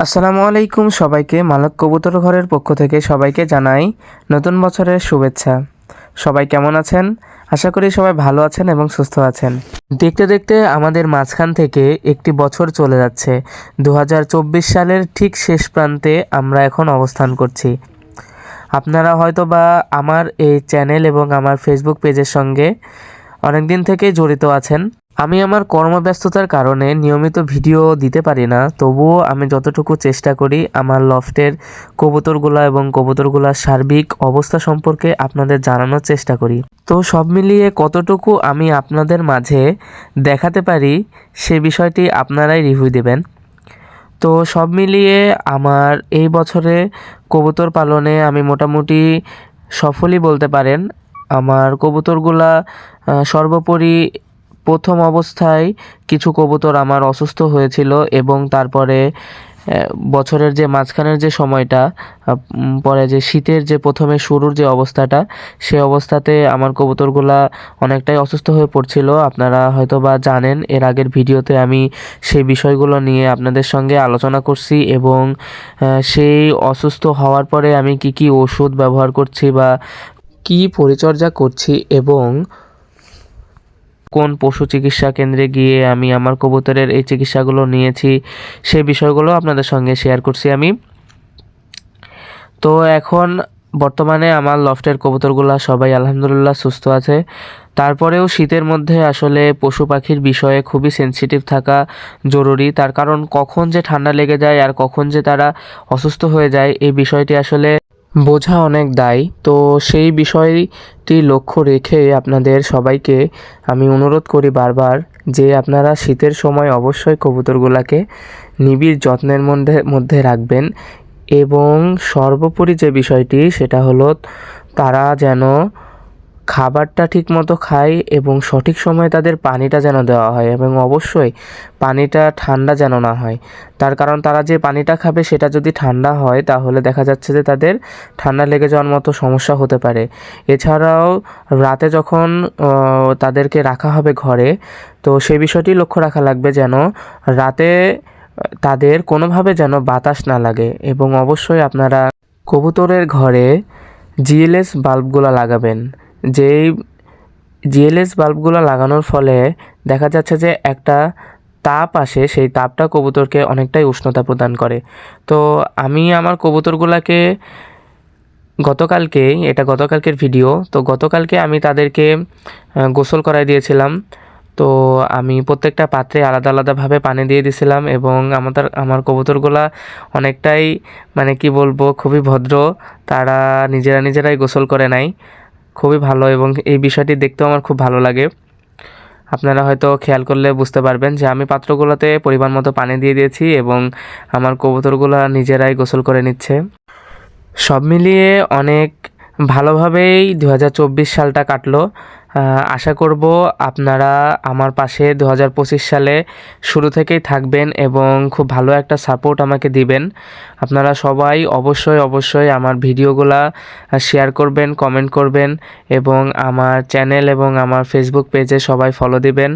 আসসালামু আলাইকুম সবাইকে মালক কবুতর ঘরের পক্ষ থেকে সবাইকে জানাই নতুন বছরের শুভেচ্ছা। সবাই কেমন আছেন? আশা করি সবাই ভালো আছেন এবং সুস্থ আছেন। দেখতে দেখতে আমাদের মাঝখান থেকে একটি বছর চলে যাচ্ছে। দু হাজার চব্বিশ সালের ঠিক শেষ প্রান্তে আমরা এখন অবস্থান করছি। আপনারা হয়তো বা আমার এই চ্যানেল এবং আমার ফেসবুক পেজের সঙ্গে অনেক দিন থেকেই জড়িত আছেন। আমি আমার কর্মব্যস্ততার কারণে নিয়মিত ভিডিও দিতে পারি না, তবুও আমি যতটুকু চেষ্টা করি আমার লফটের কবুতরগুলা এবং কবুতরগুলার সার্বিক অবস্থা সম্পর্কে আপনাদের জানানোর চেষ্টা করি। তো সব মিলিয়ে কতটুকু আমি আপনাদের মাঝে দেখাতে পারি, সে বিষয়টি আপনারাই রিভিউ দেবেন। তো সব মিলিয়ে আমার এই বছরে কবুতর পালনে আমি মোটামুটি সফলই বলতে পারেন। আমার কবুতরগুলা সর্বোপরি প্রথম অবস্থায় কিছু কবুতর আমার অসুস্থ হয়েছিল এবং তারপরে বছরের যে মাঝখানের যে সময়টা পরে যে শীতের যে প্রথমে শুরুর যে অবস্থাটা, সে অবস্থাতে আমার কবুতরগুলা অনেকটাই অসুস্থ হয়ে পড়ছিল। আপনারা হয়তো বা জানেন, এর আগের ভিডিওতে আমি সেই বিষয়গুলো নিয়ে আপনাদের সঙ্গে আলোচনা করছি এবং সেই অসুস্থ হওয়ার পরে আমি কি কি ওষুধ ব্যবহার করছি বা কি পরিচর্যা করছি এবং কোন পশু চিকিৎসা কেন্দ্রে গিয়ে আমি আমার কবুতরের এই চিকিৎসাগুলো নিয়েছি, সেই বিষয়গুলো আপনাদের সঙ্গে শেয়ার করছি আমি। তো এখন বর্তমানে আমার লফটের কবুতরগুলো সবাই আলহামদুলিল্লাহ সুস্থ আছে। তারপরেও শীতের মধ্যে আসলে পশু পাখির বিষয়ে খুবই সেনসিটিভ থাকা জরুরি। তার কারণ কখন যে ঠান্ডা লেগে যায় আর কখন যে তারা অসুস্থ হয়ে যায়, এই বিষয়টি আসলে বোঝা অনেক দায়। তো সেই বিষয়টি লক্ষ্য রেখে আপনাদের সবাইকে আমি অনুরোধ করি বারবার যে আপনারা শীতের সময় অবশ্যই কবুতরগুলোকে নিবিড় যত্নের মধ্যে মধ্যে রাখবেন এবং সর্বোপরি যে বিষয়টি সেটা হলো তারা যেন খাবারটা ঠিকমতো খায় এবং সঠিক সময়ে তাদের পানিটা যেন দেওয়া হয় এবং অবশ্যই পানিটা ঠান্ডা যেন না হয়। তার কারণ তারা যে পানিটা খাবে সেটা যদি ঠান্ডা হয় তাহলে দেখা যাচ্ছে যে তাদের ঠান্ডা লেগে যাওয়ার মতো সমস্যা হতে পারে। এছাড়াও রাতে যখন তাদেরকে রাখা হবে ঘরে, তো সেই বিষয়টি লক্ষ্য রাখা লাগবে যেন রাতে তাদের কোনোভাবে যেন বাতাস না লাগে এবং অবশ্যই আপনারা কবুতরের ঘরে জিএলএস বাল্বগুলো লাগাবেন। যেই জিএলএস বাল্বগুলো লাগানোর ফলে দেখা যাচ্ছে যে একটা তাপ আসে, সেই তাপটা কবুতরকে অনেকটাই উষ্ণতা প্রদান করে। তো আমি আমার কবুতরগুলোকে গতকালকে, এটা গতকালকের ভিডিও, তো গতকালকে আমি তাদেরকে গোসল করাই দিয়েছিলাম। তো আমি প্রত্যেকটা পাত্রে আলাদা আলাদাভাবে পানি দিয়ে দিয়েছিলাম এবং আমাদের, আমার কবুতরগুলা অনেকটাই মানে কি বলব, খুবই ভদ্র। তারা নিজেরা নিজেরাই গোসল করে নাই। খুবই ভালো এবং এই বিষয়টি দেখতেও আমার খুব ভালো লাগে। আপনারা হয়তো খেয়াল করলে বুঝতে পারবেন যে আমি পাত্রগুলোতে পরিমাণ মতো পানি দিয়ে দিয়েছি এবং আমার কবুতরগুলো নিজেরাই গোসল করে নিচ্ছে। সব মিলিয়ে অনেক ভালোভাবেই দু হাজার চব্বিশ সালটা কাটলো। আশা করব আপনারা আমার পাশে দু হাজার পঁচিশ সালে শুরু থেকেই থাকবেন এবং খুব ভালো একটা সাপোর্ট আমাকে দিবেন। আপনারা সবাই অবশ্যই অবশ্যই আমার ভিডিওগুলা শেয়ার করবেন কমেন্ট করবেন এবং আমার চ্যানেল এবং আমার ফেসবুক পেজে সবাই ফলো দিবেন।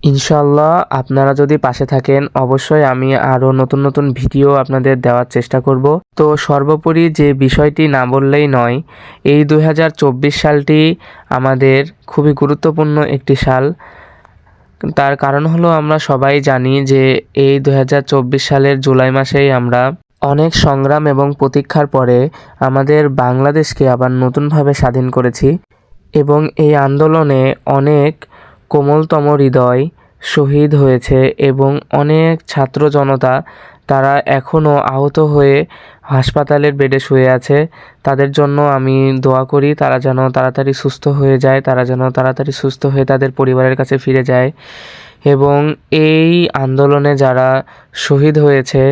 ইনশাল্লাহ আপনারা যদি পাশে থাকেন, অবশ্যই আমি আরও নতুন নতুন ভিডিও আপনাদের দেওয়ার চেষ্টা করব। তো সর্বোপরি যে বিষয়টি না বললেই নয়, এই দু হাজার চব্বিশ সালটি আমাদের খুবই গুরুত্বপূর্ণ একটি সাল। তার কারণ হলো আমরা সবাই জানি যে এই দু হাজার চব্বিশ সালের জুলাই মাসেই আমরা অনেক সংগ্রাম এবং প্রতীক্ষার পরে আমাদের বাংলাদেশকে আবার নতুনভাবে স্বাধীন করেছি এবং এই আন্দোলনে অনেক কোমলতম হৃদয় শহীদ হয়েছে এবং অনেক ছাত্র জনতা তারা এখনও আহত হয়ে হাসপাতালের বেডে শুয়ে আছে। তাদের জন্য আমি দোয়া করি তারা যেন তাড়াতাড়ি সুস্থ হয়ে যায়, তারা যেন তাড়াতাড়ি সুস্থ হয়ে তাদের পরিবারের কাছে ফিরে যায় এবং এই আন্দোলনে যারা শহীদ হয়েছে,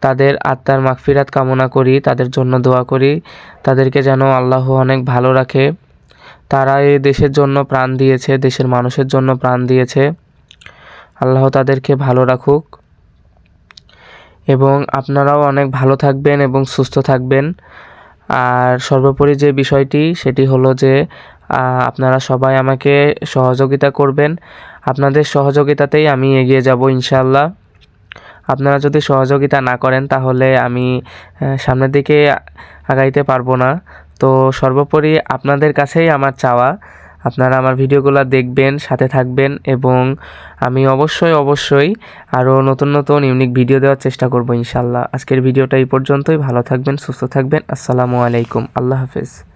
তাদের আত্মার মাগফিরাত কামনা করি, তাদের জন্য দোয়া করি, তাদেরকে যেন আল্লাহ অনেক ভালো রাখে। তারা এই দেশের জন্য প্রাণ দিয়েছে, দেশের মানুষের জন্য প্রাণ দিয়েছে। আল্লাহ তাদেরকে ভালো রাখুক। এবং আপনারাও অনেক ভালো থাকবেন এবং সুস্থ থাকবেন। আর সর্বোপরি যে বিষয়টি, সেটি হলো যে আপনারা সবাই আমাকে সহযোগিতা করবেন। আপনাদের সহযোগিতাতেই আমি এগিয়ে যাব ইনশাল্লাহ আপনারা যদি সহযোগিতা না করেন, তাহলে আমি সামনের দিকে আগাইতে পারব না। তো সর্বোপরি আপনাদের কাছেই আমার চাওয়া। আপনারা আমার ভিডিওগুলো দেখবেন, সাথে থাকবেন এবং আমি অবশ্যই অবশ্যই আরও নতুন নতুন ইউনিক ভিডিও দেওয়ার চেষ্টা করব ইনশাল্লাহ। আজকের ভিডিওটা এই পর্যন্তই। ভালো থাকবেন, সুস্থ থাকবেন। আসসালামু আলাইকুম। আল্লাহ হাফেজ।